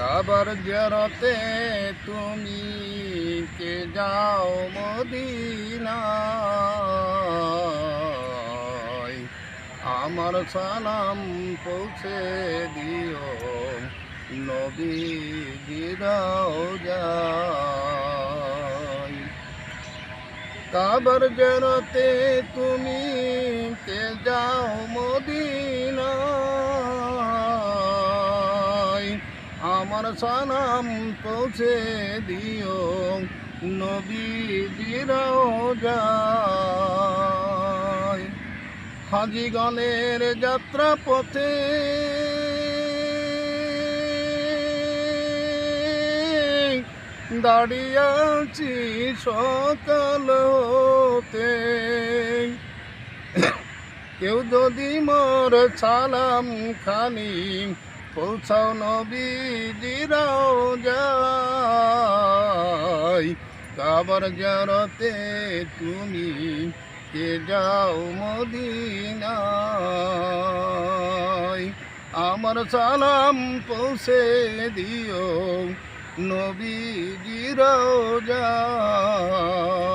কাবার জরতে তুমি কে যাও মদিনায়? আমার সালাম পৌঁছে দিও নবী গিরাও যায়। কাবার জরতে তুমি কে যাও মদিনায়? আমার সালাম পৌঁছে দিও নবী দিরাও যায়। হাজিগণের যাত্রা পথে দাঁড়িয়ে আছি সকাল হতে। কেউ যদি মোর সালাম খানি পৌঁছাও নবী যাই কাবার জরতে তুমি কে যাও মদিনায়। আমার সালাম পৌঁছে দিও নবী জিরাও যায়